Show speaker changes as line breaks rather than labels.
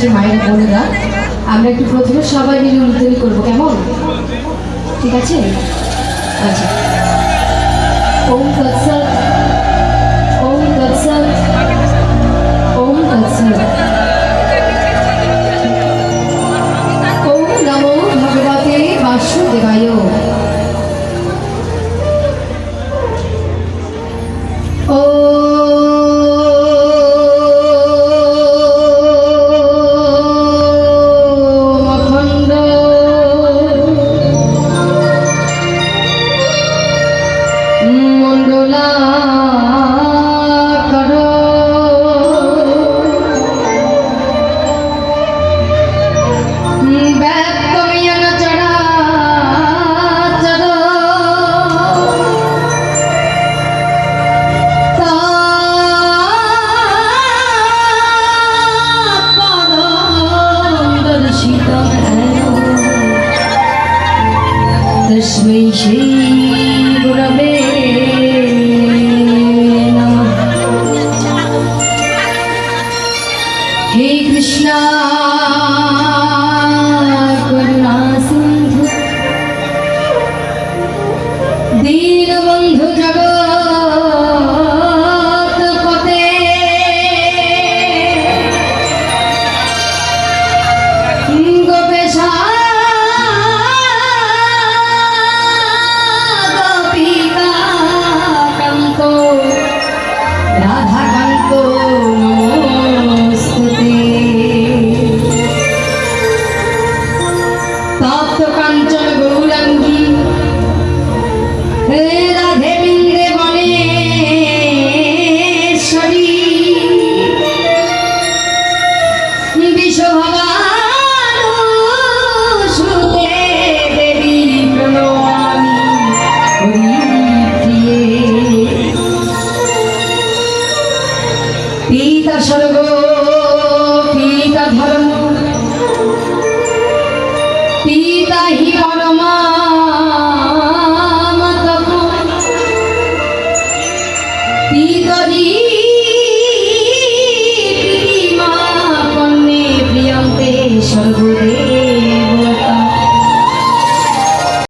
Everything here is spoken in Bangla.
আছে মায়ের বোনেরা, আমরা একটু প্রথমে সবাই মিলে উলুধ্বনি করব, কেমন? ঠিক আছে? আচ্ছা। ওম তৎসৎ। শ্রী গুরবে নমঃ হে কৃষ্ণ করুণা সিন্ধু। দীনবন্ধু জগৎ পতে গোপেশা পিতা স্বর্গ পিতা ধর্ম পিতা হি পরমা পিতরি সর্বদে